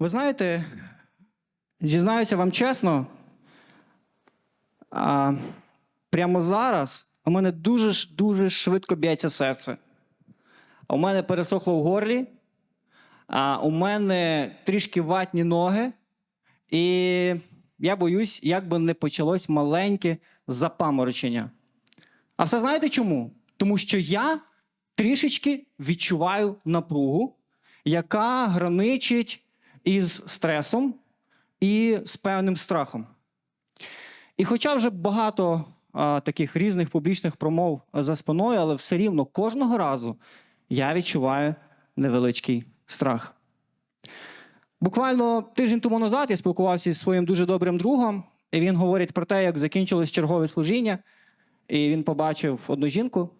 Ви знаєте, зізнаюся вам чесно, а, прямо зараз у мене дуже дуже швидко б'ється серце. У мене пересохло в горлі, а у мене трішки ватні ноги, і я боюсь, як би не почалось маленьке запаморочення. А все знаєте чому? Тому що я трішечки відчуваю напругу, яка граничить із стресом і з певним страхом. І хоча вже багато а, таких різних публічних промов за спиною, але все рівно кожного разу я відчуваю невеличкий страх. Буквально тиждень тому назад я спілкувався зі своїм дуже добрим другом, і він говорить про те, як закінчилось чергове служіння, і він побачив одну жінку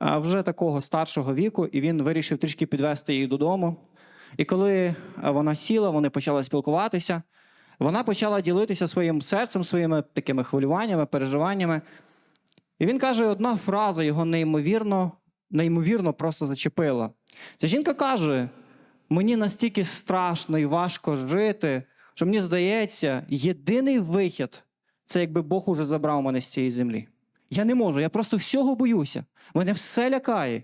вже такого старшого віку, і він вирішив трішки підвести її додому. І коли вона сіла, вони почали спілкуватися. Вона почала ділитися своїм серцем, своїми такими хвилюваннями, переживаннями. І він каже, одна фраза його неймовірно, неймовірно просто зачепила. Ця жінка каже: мені настільки страшно і важко жити, що мені здається, єдиний вихід це якби Бог уже забрав мене з цієї землі. Я не можу, я просто всього боюся. Мене все лякає.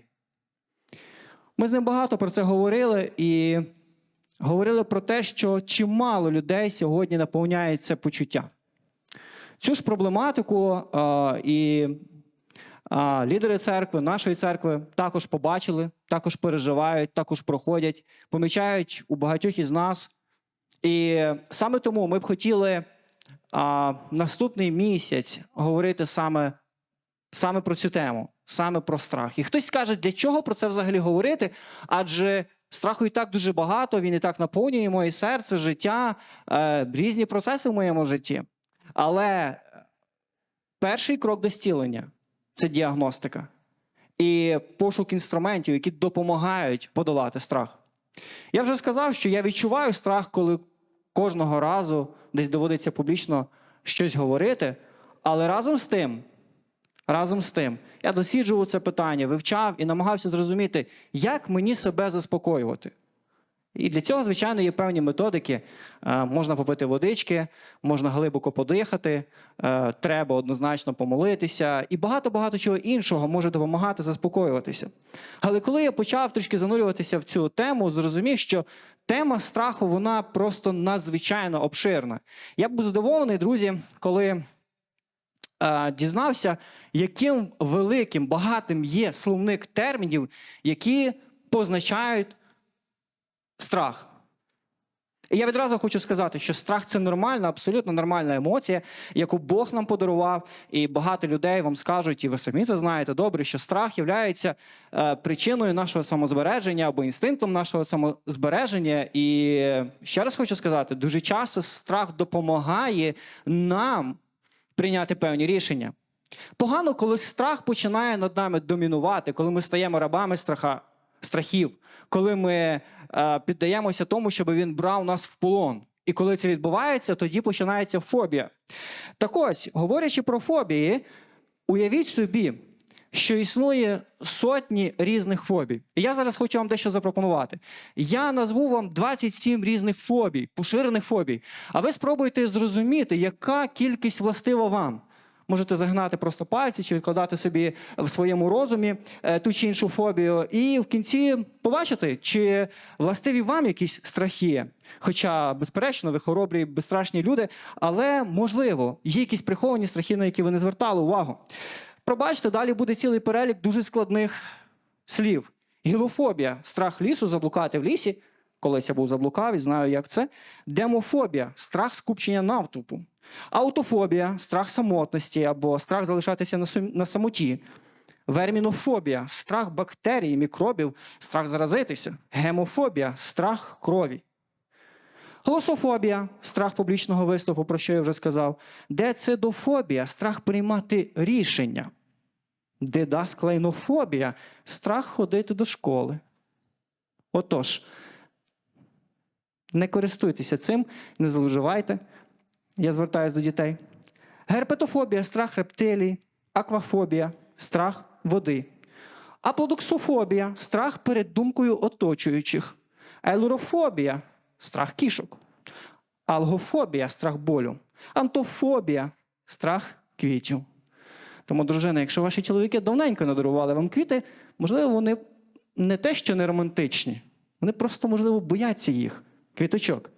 Ми з ним багато про це говорили і говорили про те, що чимало людей сьогодні наповняють це почуття. Цю ж проблематику а, і а, лідери церкви, нашої церкви також побачили, також переживають, також проходять, помічають у багатьох із нас. І саме тому ми б хотіли а, наступний місяць говорити саме, саме про цю тему, саме про страх. І хтось скаже, для чого про це взагалі говорити? Адже страху і так дуже багато, він і так наповнює моє серце, життя, е, різні процеси в моєму житті. Але перший крок до зцілення це діагностика і пошук інструментів, які допомагають подолати страх. Я вже сказав, що я відчуваю страх, коли кожного разу десь доводиться публічно щось говорити, але разом з тим, разом з тим, я досліджував це питання, вивчав і намагався зрозуміти, як мені себе заспокоювати. І для цього, звичайно, є певні методики. Е, Можна попити водички, можна глибоко подихати, е, треба однозначно помолитися, і багато-багато чого іншого може допомагати заспокоюватися. Але коли я почав трішки занурюватися в цю тему, зрозумів, що тема страху вона просто надзвичайно обширна. Я був задоволений, друзі, коли е, дізнався, яким великим, багатим є словник термінів, які позначають страх. І я відразу хочу сказати, що страх це нормальна, абсолютно нормальна емоція, яку Бог нам подарував, і багато людей вам скажуть, і ви самі це знаєте добре, що страх є причиною нашого самозбереження або інстинктом нашого самозбереження. І ще раз хочу сказати: дуже часто страх допомагає нам прийняти певні рішення. Погано, коли страх починає над нами домінувати, коли ми стаємо рабами страха, страхів, коли ми е, піддаємося тому, щоб він брав нас в полон. І коли це відбувається, тоді починається фобія. Так ось, говорячи про фобії, уявіть собі, що існує сотні різних фобій. І я зараз хочу вам дещо запропонувати. Я назву вам 27 різних фобій, поширених фобій. А ви спробуйте зрозуміти, яка кількість властива вам. Можете загнати просто пальці чи відкладати собі в своєму розумі е, ту чи іншу фобію, і в кінці побачити, чи властиві вам якісь страхи. Хоча, безперечно, ви хоробрі, безстрашні люди, але можливо, є якісь приховані страхи, на які ви не звертали увагу. Пробачте, далі буде цілий перелік дуже складних слів. Гілофобія страх лісу, заблукати в лісі. Колись я був заблукав і знаю, як це. Демофобія страх скупчення навтупу. Аутофобія страх самотності або страх залишатися на, сум- на самоті. Вермінофобія страх бактерій, мікробів, страх заразитися. Гемофобія страх крові. Голософобія страх публічного виступу, про що я вже сказав. Децидофобія страх приймати рішення. Дедасклейнофобія страх ходити до школи. Отож, не користуйтеся цим, не зловживайте. Я звертаюся до дітей. Герпетофобія страх рептилій, аквафобія страх води. Аплодоксофобія страх перед думкою оточуючих. Елурофобія страх кішок. Алгофобія страх болю. Антофобія страх квітів. Тому, дружина, якщо ваші чоловіки давненько не дарували вам квіти, можливо, вони не те, що не романтичні, вони просто, можливо, бояться їх, квіточок.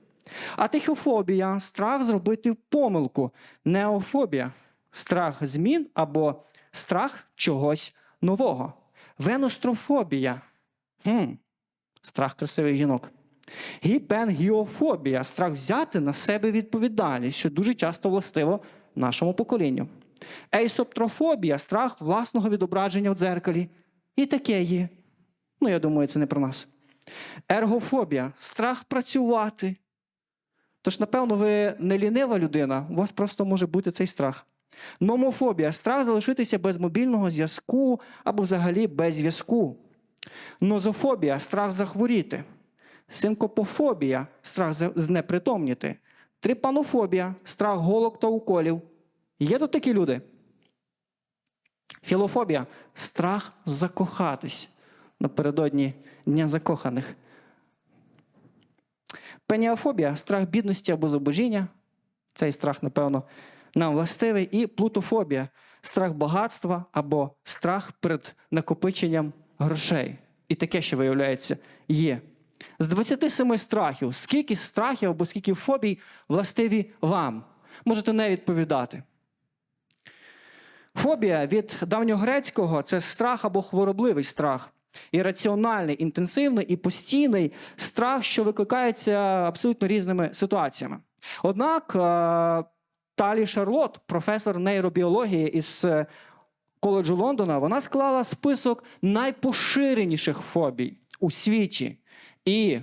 А тихофобія страх зробити помилку. Неофобія страх змін або страх чогось нового. Венострофобія хм, страх красивих жінок. Гіпенгіофобія страх взяти на себе відповідальність, що дуже часто властиво нашому поколінню. Ейсоптрофобія страх власного відображення в дзеркалі. І таке є. Ну, я думаю, це не про нас. Ергофобія страх працювати. Тож, напевно, ви не лінива людина, у вас просто може бути цей страх. Номофобія страх залишитися без мобільного зв'язку або взагалі без зв'язку. Нозофобія страх захворіти. Синкопофобія страх знепритомніти. Трипанофобія страх голок та уколів. Є тут такі люди? Філофобія страх закохатись напередодні Дня закоханих. Пеніофобія страх бідності або зубожіння. Цей страх, напевно, нам властивий. І плутофобія страх багатства або страх перед накопиченням грошей. І таке ще, виявляється, є. З 27 страхів, скільки страхів або скільки фобій властиві вам? Можете не відповідати. Фобія від давньогрецького це страх або хворобливий страх. Ірраціональний, інтенсивний і постійний страх, що викликається абсолютно різними ситуаціями. Однак е, Талі Шарлот, професор нейробіології із е, коледжу Лондона, вона склала список найпоширеніших фобій у світі. І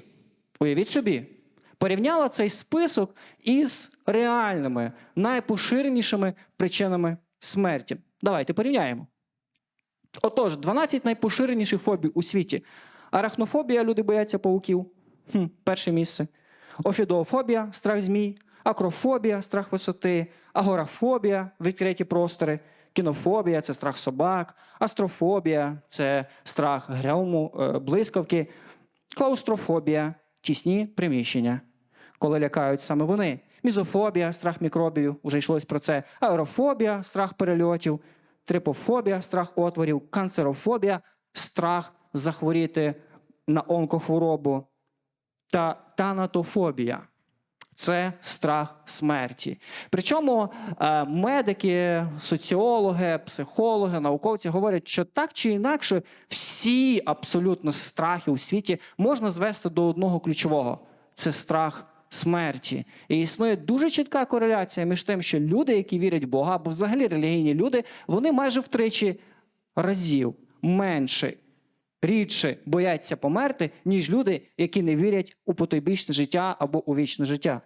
уявіть собі, порівняла цей список із реальними найпоширенішими причинами смерті. Давайте порівняємо. Отож, 12 найпоширеніших фобій у світі. Арахнофобія, люди бояться пауків. Хм, перше місце. Офідоофобія страх змій, акрофобія страх висоти, агорафобія відкриті простори, кінофобія це страх собак, астрофобія це страх грому, е, блискавки, клаустрофобія тісні приміщення, коли лякають саме вони. Мізофобія, страх мікробів, уже йшлось про це. Аерофобія, страх перельотів, трипофобія, страх отворів, канцерофобія, страх захворіти на онкохворобу та танатофобія. Це страх смерті. Причому е, медики, соціологи, психологи, науковці говорять, що так чи інакше всі абсолютно страхи у світі можна звести до одного ключового це страх смерті. І існує дуже чітка кореляція між тим, що люди, які вірять в Бога, або взагалі релігійні люди, вони майже втричі разів менше, рідше бояться померти, ніж люди, які не вірять у потойбічне життя або у вічне життя.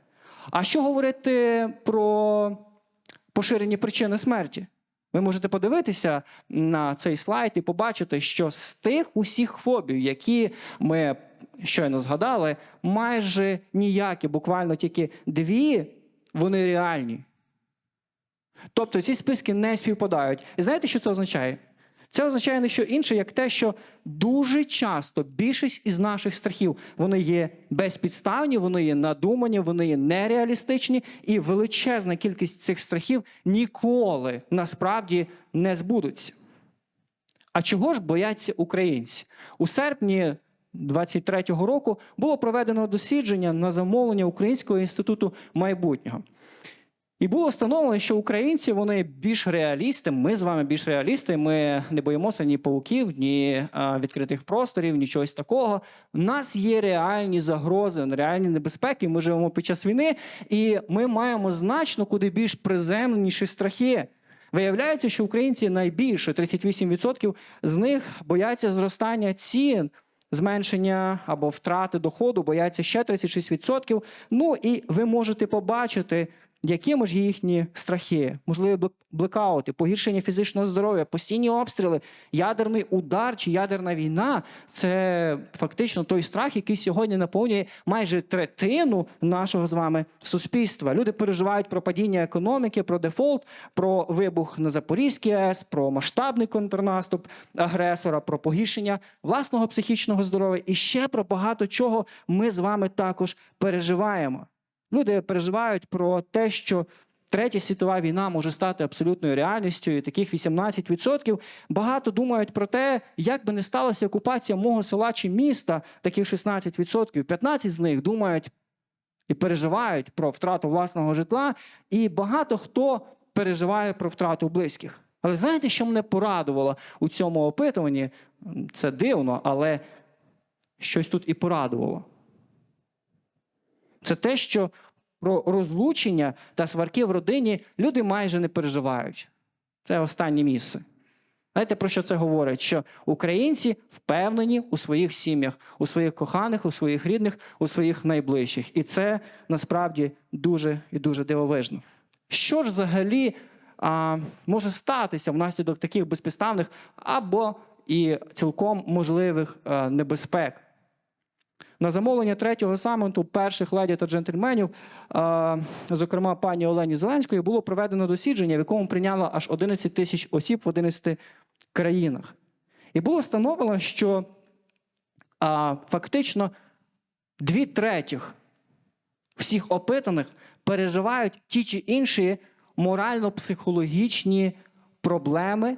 А що говорити про поширені причини смерті? Ви можете подивитися на цей слайд і побачити, що з тих усіх фобій, які ми щойно згадали, майже ніякі, буквально тільки дві, вони реальні. Тобто ці списки не співпадають. І знаєте, що це означає? Це означає не що інше, як те, що дуже часто більшість із наших страхів вони є безпідставні, вони є надумані, вони є нереалістичні, і величезна кількість цих страхів ніколи насправді не збудуться. А чого ж бояться українці? У серпні 23-го року було проведено дослідження на замовлення Українського інституту майбутнього. І було встановлено, що українці вони більш реалісти. Ми з вами більш реалісти. Ми не боїмося ні пауків, ні відкритих просторів, ні чогось такого. У нас є реальні загрози, реальні небезпеки. Ми живемо під час війни, і ми маємо значно куди більш приземленіші страхи. Виявляється, що українці найбільше 38% з них бояться зростання цін. Зменшення або втрати доходу бояться ще 36%. Ну і ви можете побачити якими ж їхні страхи, можливі блекаути, погіршення фізичного здоров'я, постійні обстріли, ядерний удар чи ядерна війна це фактично той страх, який сьогодні наповнює майже третину нашого з вами суспільства. Люди переживають про падіння економіки, про дефолт, про вибух на Запорізькій АЕС, про масштабний контрнаступ агресора, про погіршення власного психічного здоров'я і ще про багато чого ми з вами також переживаємо. Люди переживають про те, що третя світова війна може стати абсолютною реальністю, і таких 18% багато думають про те, як би не сталася окупація мого села чи міста, таких 16%. 15 з них думають і переживають про втрату власного житла, і багато хто переживає про втрату близьких. Але знаєте, що мене порадувало у цьому опитуванні? Це дивно, але щось тут і порадувало. Це те, що про розлучення та сварки в родині люди майже не переживають. Це останнє місце. Знаєте, про що це говорить? Що українці впевнені у своїх сім'ях, у своїх коханих, у своїх рідних, у своїх найближчих. І це насправді дуже і дуже дивовижно. Що ж взагалі а, може статися внаслідок таких безпідставних або і цілком можливих а, небезпек? На замовлення третього саміту перших леді та джентльменів, зокрема пані Олені Зеленської, було проведено дослідження, в якому прийняло аж 11 тисяч осіб в 11 країнах. І було встановлено, що фактично дві третіх всіх опитаних переживають ті чи інші морально-психологічні проблеми,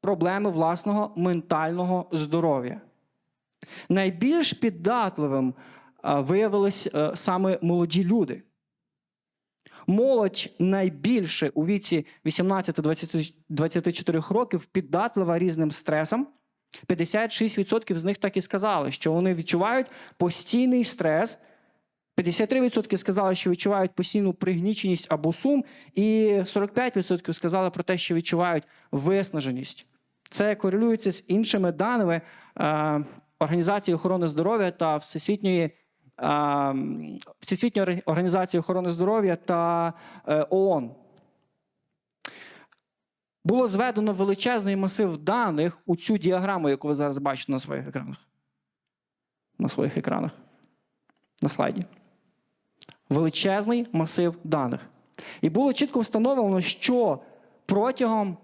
проблеми власного ментального здоров'я. Найбільш піддатливим а, виявились е, саме молоді люди. Молодь найбільше у віці 18-24 років піддатлива різним стресам. 56% з них так і сказали, що вони відчувають постійний стрес. 53% сказали, що відчувають постійну пригніченість або сум, і 45% сказали про те, що відчувають виснаженість. Це корелюється з іншими даними е, Організації охорони здоров'я та Всесвітньої, Всесвітньої організації охорони здоров'я та е, ООН. Було зведено величезний масив даних у цю діаграму, яку ви зараз бачите на своїх екранах. На своїх екранах. На слайді. Величезний масив даних. І було чітко встановлено, що протягом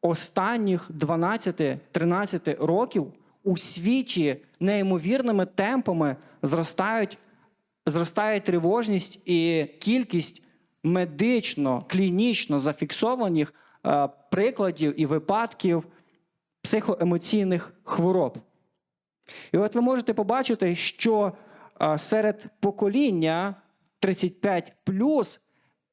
останніх 12-13 років у світі неймовірними темпами зростають, зростає тривожність і кількість медично, клінічно зафіксованих е, прикладів і випадків психоемоційних хвороб. І от ви можете побачити, що е, серед покоління 35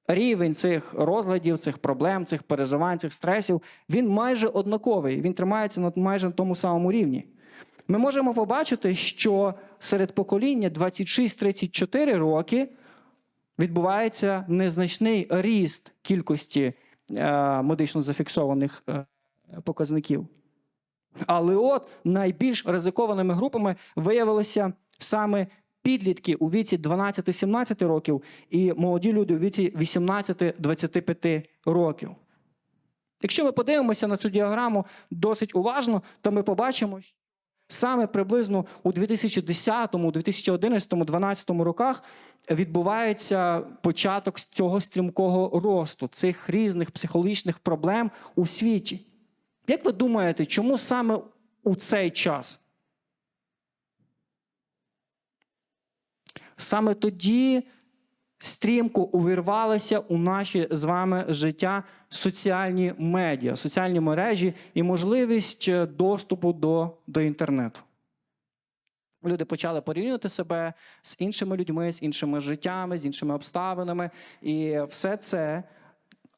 рівень цих розладів, цих проблем, цих переживань, цих стресів, він майже однаковий. Він тримається на майже на тому самому рівні. Ми можемо побачити, що серед покоління 26-34 роки відбувається незначний ріст кількості е, медично зафіксованих е, показників. Але от найбільш ризикованими групами виявилися саме підлітки у віці 12-17 років і молоді люди у віці 18-25 років. Якщо ми подивимося на цю діаграму досить уважно, то ми побачимо, що саме приблизно у 2010, 2011, 2012 роках відбувається початок цього стрімкого росту, цих різних психологічних проблем у світі. Як ви думаєте, чому саме у цей час? Саме тоді стрімко увірвалися у наші з вами життя соціальні медіа, соціальні мережі і можливість е, доступу до, до інтернету. Люди почали порівнювати себе з іншими людьми, з іншими життями, з іншими обставинами. І все це,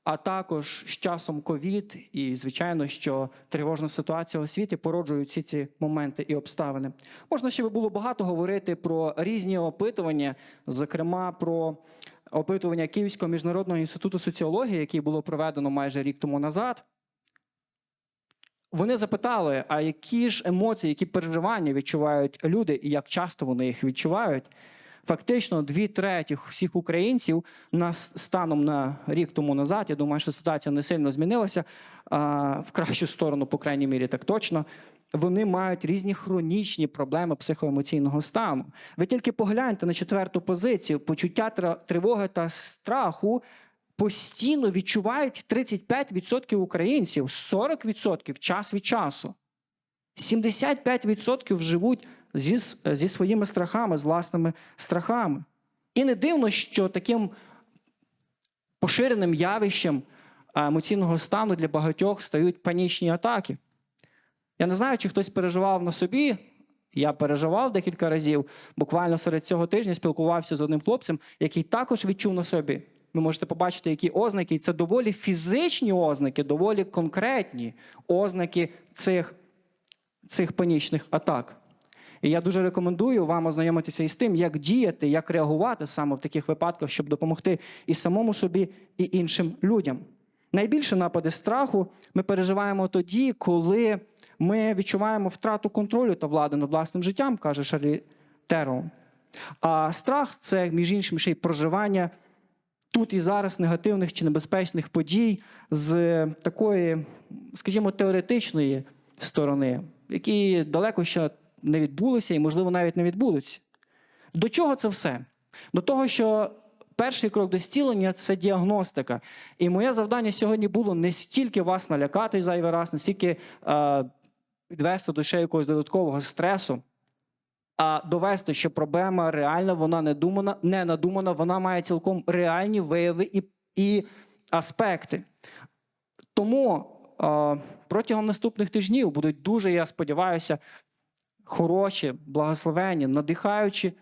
а також з часом ковід, і, звичайно, що тривожна ситуація у світі породжують всі ці моменти і обставини. Можна ще було багато говорити про різні опитування, зокрема про опитування Київського міжнародного інституту соціології, яке було проведено майже рік тому назад. Вони запитали, а які ж емоції, які переживання відчувають люди, і як часто вони їх відчувають. Фактично, дві треті всіх українців на станом на рік тому назад. Я думаю, що ситуація не сильно змінилася в кращу сторону, по крайній мірі, так точно. Вони мають різні хронічні проблеми психоемоційного стану. Ви тільки погляньте на четверту позицію. Почуття тривоги та страху постійно відчувають 35% українців, 40% час від часу. 75% живуть зі, зі своїми страхами, з власними страхами. І не дивно, що таким поширеним явищем емоційного стану для багатьох стають панічні атаки. Я не знаю, чи хтось переживав на собі. Я переживав декілька разів. Буквально серед цього тижня спілкувався з одним хлопцем, який також відчув на собі. Ви можете побачити, які ознаки, і це доволі фізичні ознаки, доволі конкретні ознаки цих, цих панічних атак. І я дуже рекомендую вам ознайомитися із тим, як діяти, як реагувати саме в таких випадках, щоб допомогти і самому собі, і іншим людям. Найбільше напади страху ми переживаємо тоді, коли ми відчуваємо втрату контролю та влади над власним життям, каже Шарлі Террел. А страх це, між іншим, ще й проживання тут і зараз негативних чи небезпечних подій з такої, скажімо, теоретичної сторони, які далеко ще не відбулися і, можливо, навіть не відбудуться. До чого це все? До того, що перший крок до зцілення це діагностика. І моє завдання сьогодні було не стільки вас налякати зайвий раз, не стільки е, підвести до ще якогось додаткового стресу, а довести, що проблема реальна, вона не думана, не надумана, вона має цілком реальні вияви і, і аспекти. Тому е, протягом наступних тижнів будуть дуже, я сподіваюся, хороші, благословенні, надихаючі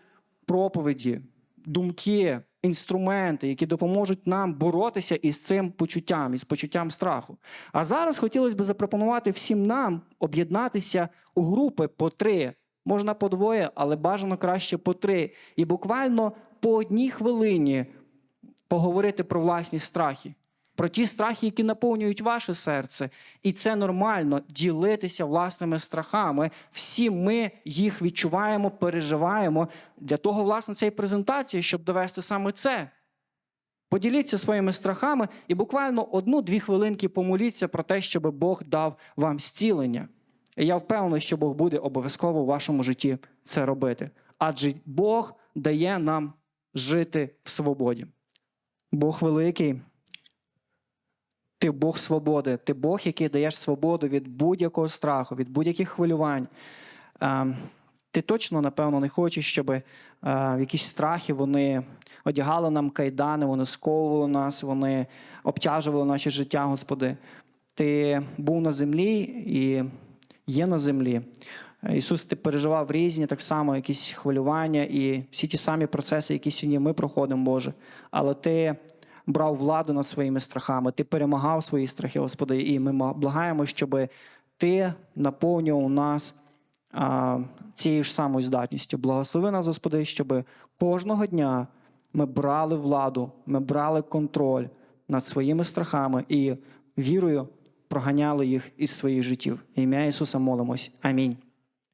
проповіді, думки, інструменти, які допоможуть нам боротися із цим почуттям, із почуттям страху. А зараз хотілося б запропонувати всім нам об'єднатися у групи по три. Можна по двоє, але бажано краще по три. І буквально по одній хвилині поговорити про власні страхи, про ті страхи, які наповнюють ваше серце. І це нормально ділитися власними страхами. Всі ми їх відчуваємо, переживаємо. Для того, власне, це і презентація, щоб довести саме це. Поділіться своїми страхами і буквально одну-дві хвилинки помоліться про те, щоб Бог дав вам зцілення. І я впевнений, що Бог буде обов'язково в вашому житті це робити. Адже Бог дає нам жити в свободі. Бог великий. Ти Бог свободи, ти Бог, який даєш свободу від будь-якого страху, від будь-яких хвилювань. Ем, Ти точно, напевно, не хочеш, щоб е, якісь страхи вони одягали нам кайдани, вони сковували нас, вони обтяжували наше життя, Господи. Ти був на землі і є на землі. Ісус, ти переживав різні так само якісь хвилювання і всі ті самі процеси, які сьогодні ми проходимо, Боже. Але ти брав владу над своїми страхами, ти перемагав свої страхи, Господи, і ми благаємо, щоб ти наповнював нас а, цією ж самою здатністю. Благослови нас, Господи, щоб кожного дня ми брали владу, ми брали контроль над своїми страхами і вірою проганяли їх із своїх життів. Ім'я Ісуса молимось. Амінь.